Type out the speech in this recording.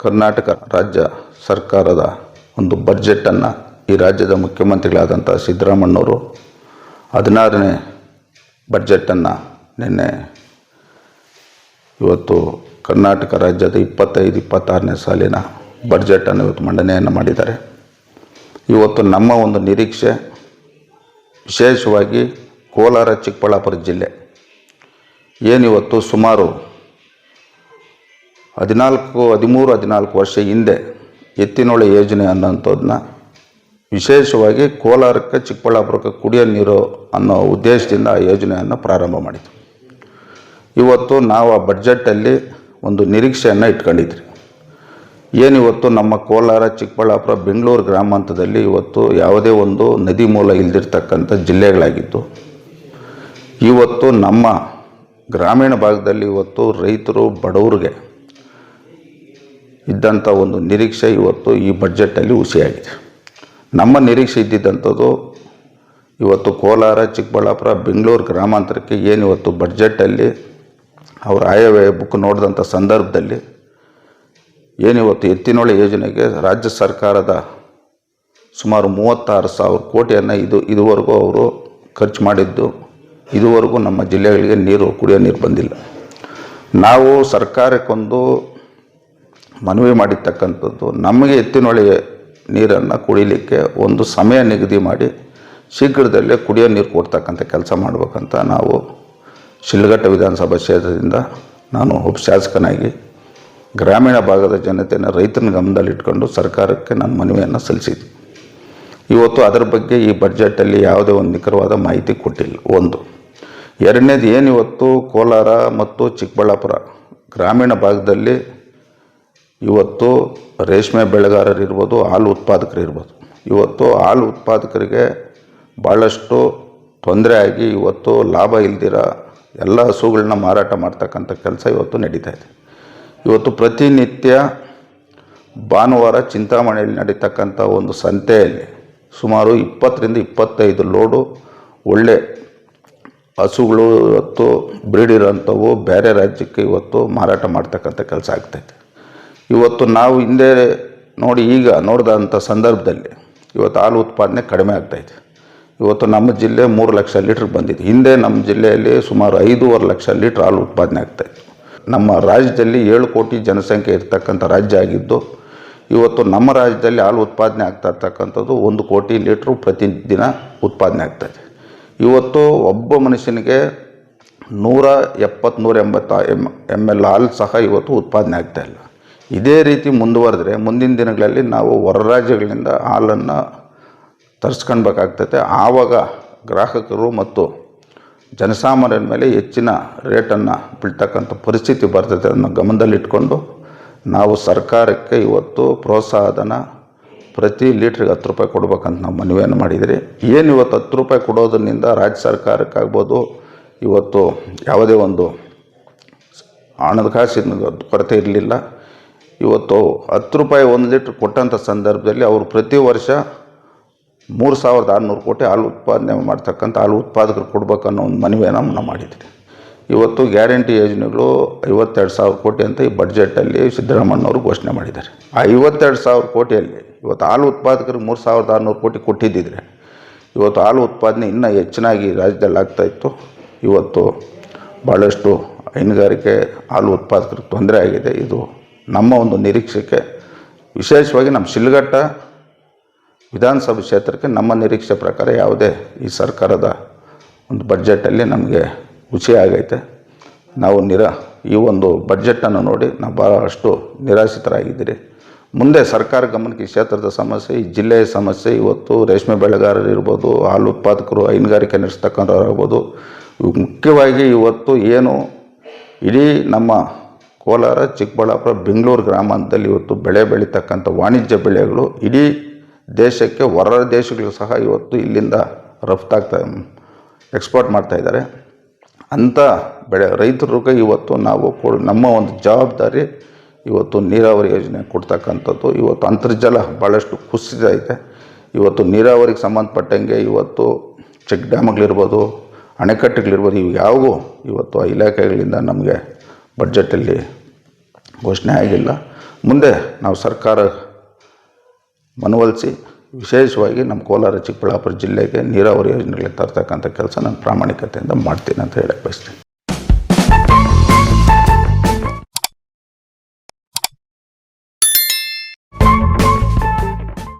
ಕರ್ನಾಟಕ ರಾಜ್ಯ ಸರ್ಕಾರದ ಒಂದು ಬಡ್ಜೆಟನ್ನು ಈ ರಾಜ್ಯದ ಮುಖ್ಯಮಂತ್ರಿಗಳಾದಂಥ ಸಿದ್ದರಾಮಣ್ಣವರು ಹದಿನಾರನೇ ಬಡ್ಜೆಟನ್ನು ನಿನ್ನೆ ಇವತ್ತು ಕರ್ನಾಟಕ ರಾಜ್ಯದ ಇಪ್ಪತ್ತೈದು, ಇಪ್ಪತ್ತಾರನೇ ಸಾಲಿನ ಬಡ್ಜೆಟನ್ನು ಇವತ್ತು ಮಂಡನೆಯನ್ನು ಮಾಡಿದ್ದಾರೆ. ಇವತ್ತು ನಮ್ಮ ಒಂದು ನಿರೀಕ್ಷೆ ವಿಶೇಷವಾಗಿ ಕೋಲಾರ ಚಿಕ್ಕಬಳ್ಳಾಪುರ ಜಿಲ್ಲೆ. ಏನಿವತ್ತು ಸುಮಾರು ಹದಿನಾಲ್ಕು, ಹದಿಮೂರು, ಹದಿನಾಲ್ಕು ವರ್ಷ ಹಿಂದೆ ಎತ್ತಿನೊಳೆ ಯೋಜನೆ ಅನ್ನೋಂಥದ್ದನ್ನ ವಿಶೇಷವಾಗಿ ಕೋಲಾರಕ್ಕೆ ಚಿಕ್ಕಬಳ್ಳಾಪುರಕ್ಕೆ ಕುಡಿಯೋ ನೀರು ಅನ್ನೋ ಉದ್ದೇಶದಿಂದ ಆ ಯೋಜನೆಯನ್ನು ಪ್ರಾರಂಭ ಮಾಡಿತು ಇವತ್ತು ನಾವು ಆ ಬಡ್ಜೆಟಲ್ಲಿ ಒಂದು ನಿರೀಕ್ಷೆಯನ್ನು ಇಟ್ಕೊಂಡಿದ್ರಿ. ಏನಿವತ್ತು ನಮ್ಮ ಕೋಲಾರ, ಚಿಕ್ಕಬಳ್ಳಾಪುರ, ಬೆಂಗಳೂರು ಗ್ರಾಮಾಂತರದಲ್ಲಿ ಇವತ್ತು ಯಾವುದೇ ಒಂದು ನದಿ ಮೂಲ ಇಲ್ದಿರ್ತಕ್ಕಂಥ ಜಿಲ್ಲೆಗಳಾಗಿತ್ತು ಇವತ್ತು ನಮ್ಮ ಗ್ರಾಮೀಣ ಭಾಗದಲ್ಲಿ ಇವತ್ತು ರೈತರು ಬಡವರಿಗೆ ಇದ್ದಂಥ ಒಂದು ನಿರೀಕ್ಷೆ ಇವತ್ತು ಈ ಬಡ್ಜೆಟಲ್ಲಿ ಹುಸಿಯಾಗಿದೆ. ನಮ್ಮ ನಿರೀಕ್ಷೆ ಇದ್ದಿದ್ದಂಥದ್ದು ಇವತ್ತು ಕೋಲಾರ, ಚಿಕ್ಕಬಳ್ಳಾಪುರ, ಬೆಂಗಳೂರು ಗ್ರಾಮಾಂತರಕ್ಕೆ ಏನು ಇವತ್ತು ಬಡ್ಜೆಟಲ್ಲಿ ಅವರ ಆಯವ್ಯಯ ಬುಕ್ ನೋಡಿದಂಥ ಸಂದರ್ಭದಲ್ಲಿ ಏನಿವತ್ತು ಎತ್ತಿನೊಳೆ ಯೋಜನೆಗೆ ರಾಜ್ಯ ಸರ್ಕಾರದ ಸುಮಾರು ಮೂವತ್ತಾರು ಸಾವಿರ ಕೋಟಿಯನ್ನು ಇದು ಇದುವರೆಗೂ ಅವರು ಖರ್ಚು ಮಾಡಿದ್ದು. ಇದುವರೆಗೂ ನಮ್ಮ ಜಿಲ್ಲೆಗಳಿಗೆ ನೀರು ಕುಡಿಯೋ ನೀರು ಬಂದಿಲ್ಲ. ನಾವು ಸರ್ಕಾರಕ್ಕೊಂದು ಮನವಿ ಮಾಡಿರ್ತಕ್ಕಂಥದ್ದು, ನಮಗೆ ಎತ್ತಿನೊಳಗೆ ನೀರನ್ನು ಕುಡಿಲಿಕ್ಕೆ ಒಂದು ಸಮಯ ನಿಗದಿ ಮಾಡಿ ಶೀಘ್ರದಲ್ಲೇ ಕುಡಿಯೋ ನೀರು ಕೊಡ್ತಕ್ಕಂಥ ಕೆಲಸ ಮಾಡಬೇಕಂತ ನಾವು ಶಿಲ್ಘಟ್ಟ ವಿಧಾನಸಭಾ ಕ್ಷೇತ್ರದಿಂದ ನಾನು ಉಪಶಾಸಕನಾಗಿ ಗ್ರಾಮೀಣ ಭಾಗದ ಜನತೆಯನ್ನು ರೈತನ ಗಮನದಲ್ಲಿಟ್ಕೊಂಡು ಸರ್ಕಾರಕ್ಕೆ ನಾನು ಮನವಿಯನ್ನು ಸಲ್ಲಿಸಿದ್ದೆ. ಇವತ್ತು ಅದರ ಬಗ್ಗೆ ಈ ಬಡ್ಜೆಟಲ್ಲಿ ಯಾವುದೇ ಒಂದು ನಿಖರವಾದ ಮಾಹಿತಿ ಕೊಟ್ಟಿಲ್ಲ. ಒಂದು, ಎರಡನೇದು ಏನಿವತ್ತು ಕೋಲಾರ ಮತ್ತು ಚಿಕ್ಕಬಳ್ಳಾಪುರ ಗ್ರಾಮೀಣ ಭಾಗದಲ್ಲಿ ಇವತ್ತು ರೇಷ್ಮೆ ಬೆಳೆಗಾರರಿರ್ಬೋದು, ಹಾಲು ಉತ್ಪಾದಕರಿರ್ಬೋದು. ಇವತ್ತು ಹಾಲು ಉತ್ಪಾದಕರಿಗೆ ಭಾಳಷ್ಟು ತೊಂದರೆ ಆಗಿ ಇವತ್ತು ಲಾಭ ಇಲ್ದಿರ ಎಲ್ಲ ಹಸುಗಳನ್ನ ಮಾರಾಟ ಮಾಡ್ತಕ್ಕಂಥ ಕೆಲಸ ಇವತ್ತು ನಡೀತಾ ಇದೆ. ಇವತ್ತು ಪ್ರತಿನಿತ್ಯ ಭಾನುವಾರ ಚಿಂತಾಮಣಿಯಲ್ಲಿ ನಡೀತಕ್ಕಂಥ ಒಂದು ಸಂತೆಯಲ್ಲಿ ಸುಮಾರು ಇಪ್ಪತ್ತರಿಂದ ಇಪ್ಪತ್ತೈದು ಲೋಡು ಒಳ್ಳೆ ಹಸುಗಳು ಇವತ್ತು ಬ್ರೀಡ್ ಇರೋಂಥವು ಬೇರೆ ರಾಜ್ಯಕ್ಕೆ ಇವತ್ತು ಮಾರಾಟ ಮಾಡ್ತಕ್ಕಂಥ ಕೆಲಸ ಆಗ್ತೈತೆ ಇವತ್ತು ನಾವು ಹಿಂದೆ ನೋಡಿ ಈಗ ನೋಡಿದಂಥ ಸಂದರ್ಭದಲ್ಲಿ ಇವತ್ತು ಹಾಲು ಉತ್ಪಾದನೆ ಕಡಿಮೆ ಆಗ್ತಾಯಿದೆ ಇವತ್ತು ನಮ್ಮ ಜಿಲ್ಲೆ ಮೂರು ಲಕ್ಷ ಲೀಟ್ರ್ ಬಂದಿದೆ. ಹಿಂದೆ ನಮ್ಮ ಜಿಲ್ಲೆಯಲ್ಲಿ ಸುಮಾರು ಐದೂವರೆ ಲಕ್ಷ ಲೀಟ್ರ್ ಹಾಲು ಉತ್ಪಾದನೆ ಆಗ್ತಾಯಿತ್ತು ನಮ್ಮ ರಾಜ್ಯದಲ್ಲಿ ಏಳು ಕೋಟಿ ಜನಸಂಖ್ಯೆ ಇರ್ತಕ್ಕಂಥ ರಾಜ್ಯ ಆಗಿದ್ದು, ಇವತ್ತು ನಮ್ಮ ರಾಜ್ಯದಲ್ಲಿ ಹಾಲು ಉತ್ಪಾದನೆ ಆಗ್ತಾ ಇರ್ತಕ್ಕಂಥದ್ದು ಒಂದು ಕೋಟಿ ಲೀಟ್ರು ಪ್ರತಿದಿನ ಉತ್ಪಾದನೆ ಆಗ್ತಾಯಿದೆ ಇವತ್ತು ಒಬ್ಬ ಮನುಷ್ಯನಿಗೆ ನೂರ ಎಪ್ಪತ್ತು ಎಂಬತ್ತ ಎಂ ಎಂ ಎಲ್ ಹಾಲು ಸಹ ಇವತ್ತು ಉತ್ಪಾದನೆ ಆಗ್ತಾಯಿಲ್ಲ ಇದೇ ರೀತಿ ಮುಂದುವರೆದ್ರೆ ಮುಂದಿನ ದಿನಗಳಲ್ಲಿ ನಾವು ಹೊರ ರಾಜ್ಯಗಳಿಂದ ಹಾಲನ್ನು ತರಿಸ್ಕೊಳ್ಬೇಕಾಗ್ತೈತೆ. ಆವಾಗ ಗ್ರಾಹಕರು ಮತ್ತು ಜನಸಾಮಾನ್ಯರ ಮೇಲೆ ಹೆಚ್ಚಿನ ರೇಟನ್ನು ಬೀಳ್ತಕ್ಕಂಥ ಪರಿಸ್ಥಿತಿ ಬರ್ತೈತೆ ಅನ್ನೋ ಗಮನದಲ್ಲಿಟ್ಕೊಂಡು ನಾವು ಸರ್ಕಾರಕ್ಕೆ ಇವತ್ತು ಪ್ರೋತ್ಸಾಹಧನ ಪ್ರತಿ ಲೀಟ್ರಿಗೆ ಹತ್ತು ರೂಪಾಯಿ ಕೊಡ್ಬೇಕಂತ ನಾವು ಮನವಿಯನ್ನು ಮಾಡಿದರೆ ಏನು ಇವತ್ತು ಹತ್ತು ರೂಪಾಯಿ ಕೊಡೋದ್ರಿಂದ ರಾಜ್ಯ ಸರ್ಕಾರಕ್ಕಾಗ್ಬೋದು, ಇವತ್ತು ಯಾವುದೇ ಒಂದು ಹಣದ ಕಾಸಿನ ಕೊರತೆ ಇರಲಿಲ್ಲ. ಇವತ್ತು ಹತ್ತು ರೂಪಾಯಿ ಒಂದು ಲೀಟ್ರ್ ಕೊಟ್ಟಂಥ ಸಂದರ್ಭದಲ್ಲಿ ಅವರು ಪ್ರತಿ ವರ್ಷ ಮೂರು ಸಾವಿರದ ಆರುನೂರು ಕೋಟಿ ಹಾಲು ಉತ್ಪಾದನೆ ಮಾಡ್ತಕ್ಕಂಥ ಹಾಲು ಉತ್ಪಾದಕರು ಕೊಡಬೇಕನ್ನೋ ಒಂದು ಮನವಿಯನ್ನು ನಾವು ಇವತ್ತು ಗ್ಯಾರಂಟಿ ಯೋಜನೆಗಳು ಐವತ್ತೆರಡು ಸಾವಿರ ಕೋಟಿ ಅಂತ ಈ ಬಡ್ಜೆಟಲ್ಲಿ ಸಿದ್ದರಾಮಣ್ಣವರು ಘೋಷಣೆ ಮಾಡಿದ್ದಾರೆ. ಆ ಐವತ್ತೆರಡು ಸಾವಿರ ಕೋಟಿಯಲ್ಲಿ ಇವತ್ತು ಹಾಲು ಉತ್ಪಾದಕರಿಗೆ ಮೂರು ಸಾವಿರದ ಆರುನೂರು ಕೋಟಿ ಕೊಟ್ಟಿದ್ದಿದ್ರೆ ಇವತ್ತು ಹಾಲು ಉತ್ಪಾದನೆ ಇನ್ನೂ ಹೆಚ್ಚಿನಾಗಿ ರಾಜ್ಯದಲ್ಲಿ ಆಗ್ತಾಯಿತ್ತು ಇವತ್ತು ಭಾಳಷ್ಟು ಹೈನುಗಾರಿಕೆ ಹಾಲು ಉತ್ಪಾದಕರಿಗೆ ತೊಂದರೆ ಆಗಿದೆ. ಇದು ನಮ್ಮ ಒಂದು ನಿರೀಕ್ಷೆಗೆ, ವಿಶೇಷವಾಗಿ ನಮ್ಮ ಶಿಲ್ಘಟ್ಟ ವಿಧಾನಸಭೆ ಕ್ಷೇತ್ರಕ್ಕೆ ನಮ್ಮ ನಿರೀಕ್ಷೆ ಪ್ರಕಾರ ಯಾವುದೇ ಈ ಸರ್ಕಾರದ ಒಂದು ಬಡ್ಜೆಟಲ್ಲಿ ನಮಗೆ ಹುಚಿ ಆಗೈತೆ. ನಾವು ನಿರಾ, ಈ ಒಂದು ಬಡ್ಜೆಟನ್ನು ನೋಡಿ ನಾವು ಭಾಳಷ್ಟು ನಿರಾಶಿತರಾಗಿದ್ದೀರಿ ಮುಂದೆ ಸರ್ಕಾರ ಗಮನಕ್ಕೆ ಈ ಕ್ಷೇತ್ರದ ಸಮಸ್ಯೆ, ಈ ಜಿಲ್ಲೆಯ ಸಮಸ್ಯೆ, ಇವತ್ತು ರೇಷ್ಮೆ ಬೆಳೆಗಾರರು ಇರ್ಬೋದು, ಹಾಲು ಉತ್ಪಾದಕರು ಹೈನುಗಾರಿಕೆ ನಡೆಸ್ತಕ್ಕಂಥವ್ರಾಗ್ಬೋದು ಇವು ಮುಖ್ಯವಾಗಿ ಇವತ್ತು ಏನು ಇಡೀ ನಮ್ಮ ಕೋಲಾರ, ಚಿಕ್ಕಬಳ್ಳಾಪುರ, ಬೆಂಗಳೂರು ಗ್ರಾಮಾಂತರದಲ್ಲಿ ಇವತ್ತು ಬೆಳೆ ಬೆಳೀತಕ್ಕಂಥ ವಾಣಿಜ್ಯ ಬೆಳೆಗಳು ಇಡೀ ದೇಶಕ್ಕೆ ಹೊರ ದೇಶಗಳು ಸಹ ಇವತ್ತು ಇಲ್ಲಿಂದ ರಫ್ತಾಗ್ತಾ ಎಕ್ಸ್ಪೋರ್ಟ್ ಮಾಡ್ತಾಯಿದ್ದಾರೆ ಅಂಥ ಬೆಳೆ ರೈತರಿಗೆ ಇವತ್ತು ನಾವು ಕೊ, ನಮ್ಮ ಒಂದು ಜವಾಬ್ದಾರಿ ಇವತ್ತು ನೀರಾವರಿ ಯೋಜನೆ ಕೊಡ್ತಕ್ಕಂಥದ್ದು. ಇವತ್ತು ಅಂತರ್ಜಲ ಭಾಳಷ್ಟು ಕುಸಿತ ಐತೆ ಇವತ್ತು ನೀರಾವರಿಗೆ ಸಂಬಂಧಪಟ್ಟಂಗೆ ಇವತ್ತು ಚೆಕ್ ಡ್ಯಾಮ್ಗಳಿರ್ಬೋದು, ಅಣೆಕಟ್ಟುಗಳಿರ್ಬೋದು, ಇವು ಯಾವುವು ಇವತ್ತು ಆ ಇಲಾಖೆಗಳಿಂದ ನಮಗೆ ಬಡ್ಜೆಟಲ್ಲಿ ಘೋಷಣೆ ಆಗಿಲ್ಲ. ಮುಂದೆ ನಾವು ಸರ್ಕಾರ ಮನವೊಲಿಸಿ ವಿಶೇಷವಾಗಿ ನಮ್ಮ ಕೋಲಾರ, ಚಿಕ್ಕಬಳ್ಳಾಪುರ ಜಿಲ್ಲೆಗೆ ನೀರಾವರಿ ಯೋಜನೆಗಳಿಗೆ ತರ್ತಕ್ಕಂಥ ಕೆಲಸ ನಾನು ಪ್ರಾಮಾಣಿಕತೆಯಿಂದ ಮಾಡ್ತೀನಿ ಅಂತ ಹೇಳಕ್ಕೆ ಬಯಸ್ತೀನಿ.